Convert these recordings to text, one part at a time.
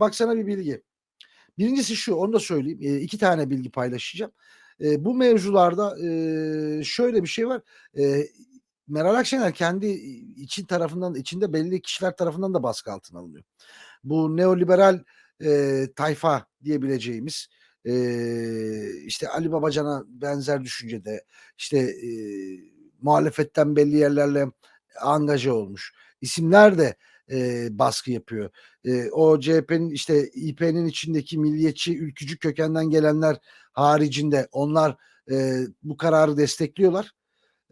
Bak sana bir bilgi. Birincisi şu, onu da söyleyeyim. Eee, 2 tane bilgi paylaşacağım. Eee, bu mevzularda, eee, şöyle bir şey var. Eee, Meral Akşener kendi için tarafından içinde belli kişiler tarafından da baskı altına alınıyor. Bu neoliberal, eee, tayfa diyebileceğimiz, eee, işte Ali Babacan'a benzer düşüncede, işte, eee, muhalefetten belli yerlerle angaje olmuş isimler de, eee, baskı yapıyor. Eee, o CHP'nin, işte, İP'nin içindeki milliyetçi, ülkücü kökenden gelenler haricinde onlar, eee, bu kararı destekliyorlar.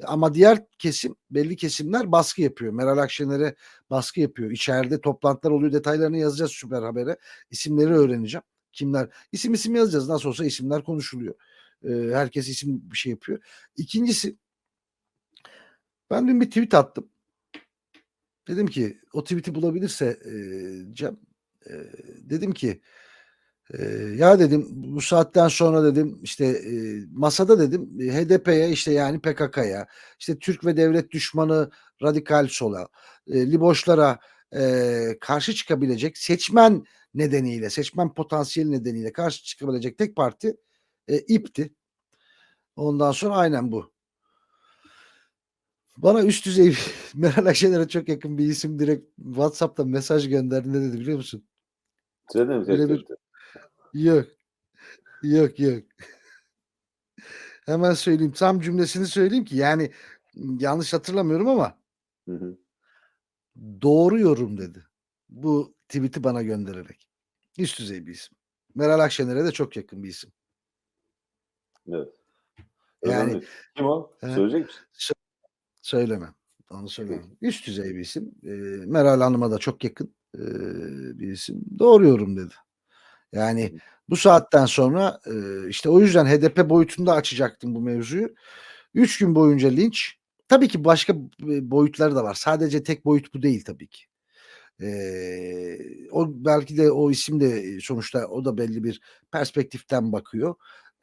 Ama diğer kesim, belli kesimler baskı yapıyor. Meral Akşener'e baskı yapıyor. İçeride toplantılar oluyor. Detaylarını yazacağız Süper Haber'e. İsimleri öğreneceğim. Kimler? İsim isim yazacağız. Nasıl olsa isimler konuşuluyor. Eee, herkes isim bir şey yapıyor. İkincisi ben dün bir tweet attım. Dedim ki o tweet'i bulabilirse, eee, Cem, eee, dedim ki, eee, ya dedim bu saatten sonra dedim işte, eee, masada dedim HDP'ye işte yani PKK'ya, işte Türk ve devlet düşmanı radikal sola, eee, liboşlara, eee, karşı çıkabilecek seçmen nedeniyle, seçmen potansiyeli nedeniyle karşı çıkabilecek tek parti, eee, İP'ti. Ondan sonra aynen bu. Bana üst düzey Meral Akşener'e çok yakın bir isim direkt WhatsApp'tan mesaj gönderdi. Ne dedi biliyor musun? De mi Birebir etti? Yok. Yok, yok. Hemen söyleyeyim. Tam cümlesini söyleyeyim ki yani yanlış hatırlamıyorum ama Hı hı. "Doğru yorum." dedi. Bu tweet'i bana göndererek. Üst düzey bir isim. Meral Akşener'e de çok yakın bir isim. Evet. Yani Önemli. Kim o? Söyleyecek misin? Sö söylemem. Onu söylemem. Peki. Üst düzey bir isim. Eee, Meral Hanım'a da çok yakın, eee, bir isim. "Doğru yorum." dedi. Yani bu saatten sonra, eee, işte o yüzden HDP boyutunda açacaktım bu mevzuyu. 3 gün boyunca linç. Tabii ki başka boyutları da var. Sadece tek boyut bu değil tabii ki. Eee, o belki de o isim de sonuçta o da belli bir perspektiften bakıyor.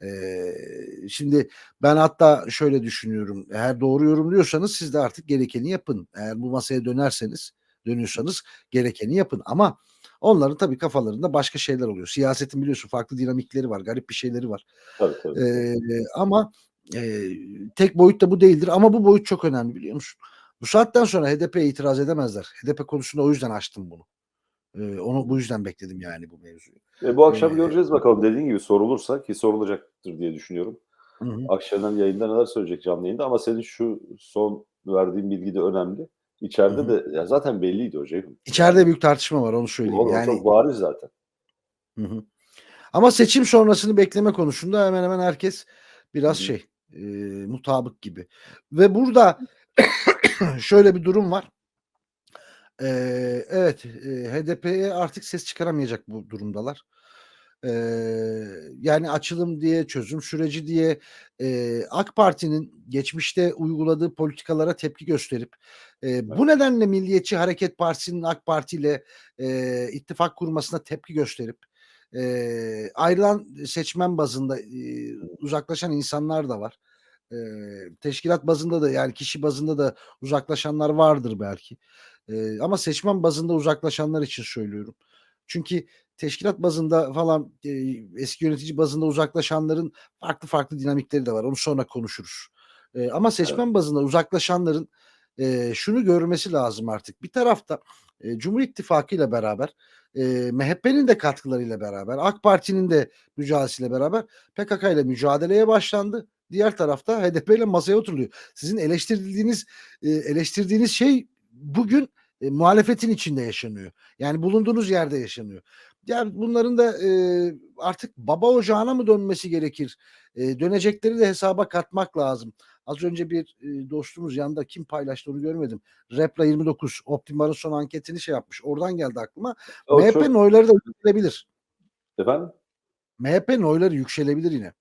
Eee, şimdi ben hatta şöyle düşünüyorum. Eğer doğru yorumluyorsanız siz de artık gerekeni yapın. Eğer bu masaya dönerseniz, dönüyorsanız gerekeni yapın. Ama onların tabii kafalarında başka şeyler oluyor. Siyasetin biliyorsun farklı dinamikleri var. Garip bir şeyleri var. Tabii, tabii. Eee, ama, eee, tek boyut da bu değildir ama bu boyut çok önemli biliyor musun? Bu saatten sonra HDP'ye itiraz edemezler. HDP konusunda o yüzden açtım bunu. Onu bu yüzden bekledim yani bu mevzuyu. E, bu akşam Eee göreceğiz bakalım. Dediğin gibi sorulursa ki sorulacaktır diye düşünüyorum. Hı hı. Akşener yayında neler söyleyecek canlı yayında ama senin şu son verdiğin bilgi de önemli. İçeride hı. de ya zaten belliydi Ceyhun. İçeride büyük tartışma var onu söyleyeyim. O Yani çok bariz zaten. Hı hı. Ama seçim sonrasını bekleme konusunda hemen hemen herkes biraz hı. şey, eee, mutabık gibi. Ve burada şöyle bir durum var. Eee, evet, eee, HDP'ye artık ses çıkaramayacak bu durumdalar. Eee, yani açılım diye, çözüm süreci diye, eee, AK Parti'nin geçmişte uyguladığı politikalara tepki gösterip, eee, Evet. bu nedenle Milliyetçi Hareket Partisi'nin AK Parti ile, eee, ittifak kurmasına tepki gösterip, eee, ayrılan seçmen bazında, eee, uzaklaşan insanlar da var. Eee, teşkilat bazında da yani kişi bazında da uzaklaşanlar vardır belki. Eee, ama seçmen bazında uzaklaşanlar için söylüyorum. Çünkü teşkilat bazında falan, eee, eski yönetici bazında uzaklaşanların farklı farklı dinamikleri de var. Onu sonra konuşuruz. Eee, ama Evet. seçmen bazında uzaklaşanların, eee, şunu görmesi lazım artık. Bir tarafta, eee, Cumhur İttifakı'yla beraber, eee, MHP'nin de katkılarıyla beraber, AK Parti'nin de mücadelesiyle beraber PKK'yla mücadeleye başlandı. Diğer tarafta HDP'yle masaya oturuluyor. Sizin eleştirdiğiniz, eee, eleştirdiğiniz şey bugün, eee, muhalefetin içinde yaşanıyor. Yani bulunduğunuz yerde yaşanıyor. Ya bunların da, eee, artık baba ocağına mı dönmesi gerekir? Eee, dönecekleri de hesaba katmak lazım. Az önce bir, eee, dostumuz yanında kim paylaştı onu görmedim. Repla29 Optimar'ın son anketini şey yapmış. Oradan geldi aklıma. O MHP'nin çok oyları da yükselebilir. Efendim? MHP'nin oyları yükselebilir yine.